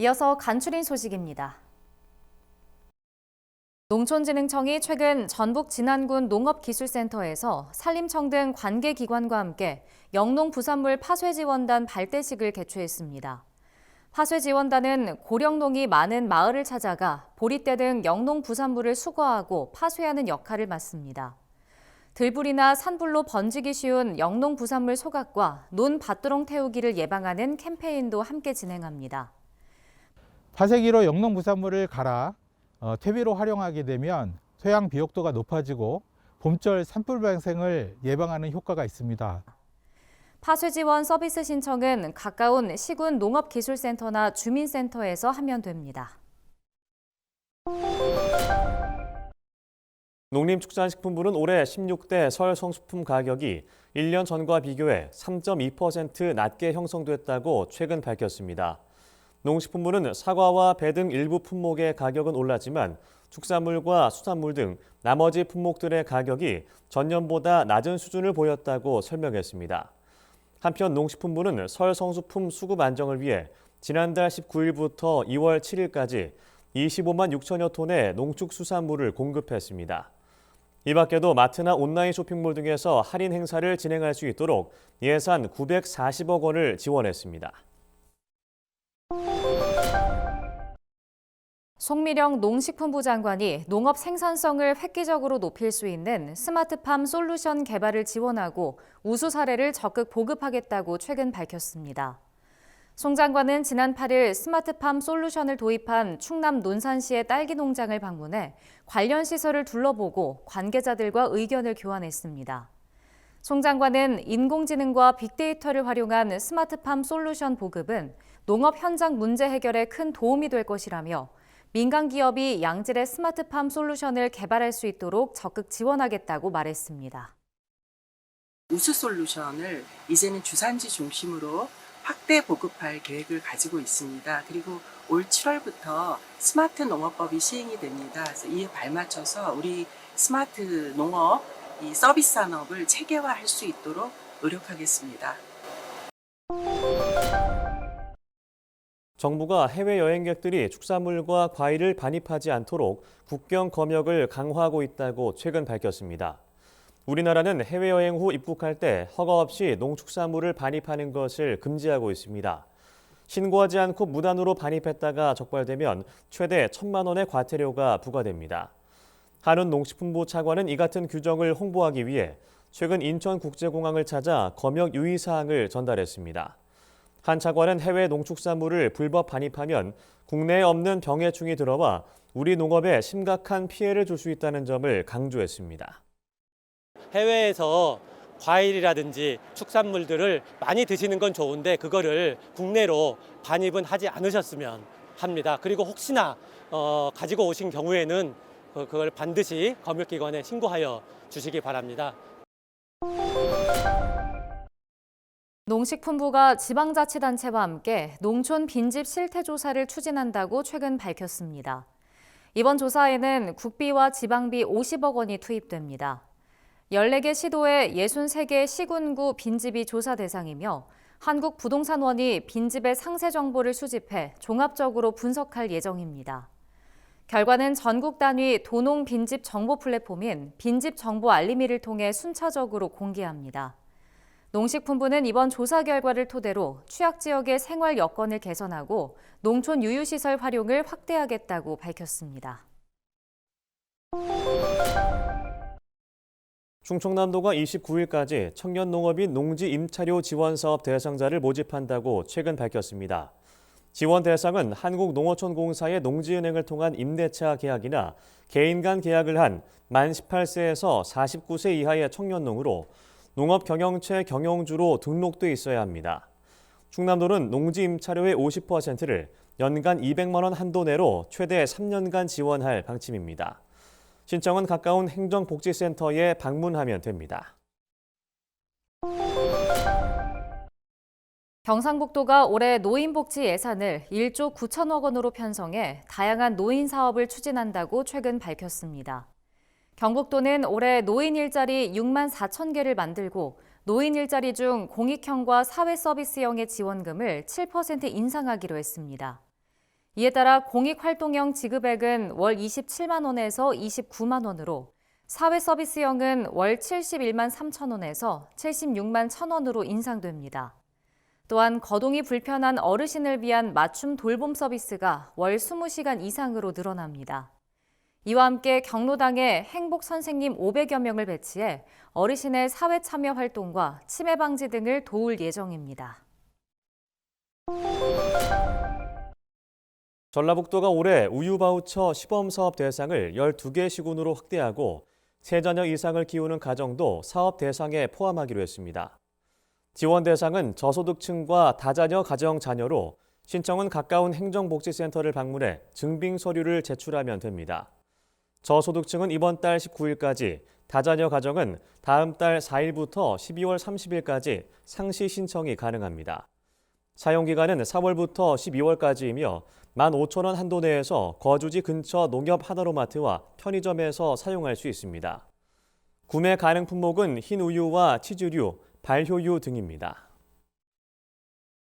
이어서 간추린 소식입니다. 농촌진흥청이 최근 전북 진안군 농업기술센터에서 산림청 등 관계기관과 함께 영농부산물 파쇄지원단 발대식을 개최했습니다. 파쇄지원단은 고령농이 많은 마을을 찾아가 보리대 등 영농부산물을 수거하고 파쇄하는 역할을 맡습니다. 들불이나 산불로 번지기 쉬운 영농부산물 소각과 논 밭두렁 태우기를 예방하는 캠페인도 함께 진행합니다. 파쇄기로 영농 부산물을 갈아 어, 퇴비로 활용하게 되면 토양 비옥도가 높아지고 봄철 산불 발생을 예방하는 효과가 있습니다. 파쇄지원 서비스 신청은 가까운 시군 농업기술센터나 주민센터에서 하면 됩니다. 농림축산식품부는 올해 16대 설 성수품 가격이 1년 전과 비교해 3.2% 낮게 형성됐다고 최근 밝혔습니다. 농식품부는 사과와 배 등 일부 품목의 가격은 올랐지만 축산물과 수산물 등 나머지 품목들의 가격이 전년보다 낮은 수준을 보였다고 설명했습니다. 한편 농식품부는 설 성수품 수급 안정을 위해 지난달 19일부터 2월 7일까지 25만 6천여 톤의 농축수산물을 공급했습니다. 이 밖에도 마트나 온라인 쇼핑몰 등에서 할인 행사를 진행할 수 있도록 예산 940억 원을 지원했습니다. 송미령 농식품부 장관이 농업 생산성을 획기적으로 높일 수 있는 스마트팜 솔루션 개발을 지원하고 우수 사례를 적극 보급하겠다고 최근 밝혔습니다. 송 장관은 지난 8일 스마트팜 솔루션을 도입한 충남 논산시의 딸기 농장을 방문해 관련 시설을 둘러보고 관계자들과 의견을 교환했습니다. 송 장관은 인공지능과 빅데이터를 활용한 스마트팜 솔루션 보급은 농업 현장 문제 해결에 큰 도움이 될 것이라며 민간 기업이 양질의 스마트팜 솔루션을 개발할 수 있도록 적극 지원하겠다고 말했습니다. 우수 솔루션을 이제는 주산지 중심으로 확대 보급할 계획을 가지고 있습니다. 그리고 올 7월부터 스마트 농업법이 시행이 됩니다. 그래서 이에 발맞춰서 우리 스마트 농업 이 서비스 산업을 체계화할 수 있도록 노력하겠습니다. 정부가 해외 여행객들이 축산물과 과일을 반입하지 않도록 국경 검역을 강화하고 있다고 최근 밝혔습니다. 우리나라는 해외여행 후 입국할 때 허가 없이 농축산물을 반입하는 것을 금지하고 있습니다. 신고하지 않고 무단으로 반입했다가 적발되면 최대 천만 원의 과태료가 부과됩니다. 한은 농식품부 차관은 이 같은 규정을 홍보하기 위해 최근 인천국제공항을 찾아 검역 유의사항을 전달했습니다. 한 차관은 해외 농축산물을 불법 반입하면 국내에 없는 병해충이 들어와 우리 농업에 심각한 피해를 줄 수 있다는 점을 강조했습니다. 해외에서 과일이라든지 축산물들을 많이 드시는 건 좋은데 그거를 국내로 반입은 하지 않으셨으면 합니다. 그리고 혹시나 어, 가지고 오신 경우에는 그- 그걸 반드시 검역기관에 신고하여 주시기 바랍니다. 농식품부가 지방자치단체와 함께 농촌 빈집 실태 조사를 추진한다고 최근 밝혔습니다. 이번 조사에는 국비와 지방비 50억 원이 투입됩니다. 14개 시도의 63개 시군구 빈집이 조사 대상이며 한국부동산원이 빈집의 상세 정보를 수집해 종합적으로 분석할 예정입니다. 결과는 전국 단위 도농 빈집 정보 플랫폼인 빈집 정보 알림이를 통해 순차적으로 공개합니다. 농식품부는 이번 조사 결과를 토대로 취약 지역의 생활 여건을 개선하고 농촌 유유시설 활용을 확대하겠다고 밝혔습니다. 충청남도가 29일까지 청년 농업인 농지 임차료 지원 사업 대상자를 모집한다고 최근 밝혔습니다. 지원 대상은 한국농어촌공사의 농지은행을 통한 임대차 계약이나 개인 간 계약을 한 만 18세에서 49세 이하의 청년농으로 농업 경영체 경영주로 등록돼 있어야 합니다. 충남도는 농지 임차료의 50%를 연간 200만 원 한도 내로 최대 3년간 지원할 방침입니다. 신청은 가까운 행정복지센터에 방문하면 됩니다. 경상북도가 올해 노인복지 예산을 1조 9천억 원으로 편성해 다양한 노인 사업을 추진한다고 최근 밝혔습니다. 경북도는 올해 노인 일자리 6만 4천 개를 만들고 노인 일자리 중 공익형과 사회 서비스형의 지원금을 7% 인상하기로 했습니다. 이에 따라 공익활동형 지급액은 월 27만 원에서 29만 원으로 사회 서비스형은 월 71만 3천 원에서 76만 1천 원으로 인상됩니다. 또한 거동이 불편한 어르신을 위한 맞춤 돌봄 서비스가 월 20시간 이상으로 늘어납니다. 이와 함께 경로당에 행복 선생님 500여 명을 배치해 어르신의 사회 참여 활동과 치매 방지 등을 도울 예정입니다. 전라북도가 올해 우유 바우처 시범 사업 대상을 12개 시군으로 확대하고 세 자녀 이상을 키우는 가정도 사업 대상에 포함하기로 했습니다. 지원 대상은 저소득층과 다자녀 가정 자녀로 신청은 가까운 행정복지센터를 방문해 증빙 서류를 제출하면 됩니다. 저소득층은 이번 달 19일까지, 다자녀 가정은 다음 달 4일부터 12월 30일까지 상시 신청이 가능합니다. 사용 기간은 4월부터 12월까지이며 15,000원 한도 내에서 거주지 근처 농협 하나로마트와 편의점에서 사용할 수 있습니다. 구매 가능 품목은 흰 우유와 치즈류, 발효유 등입니다.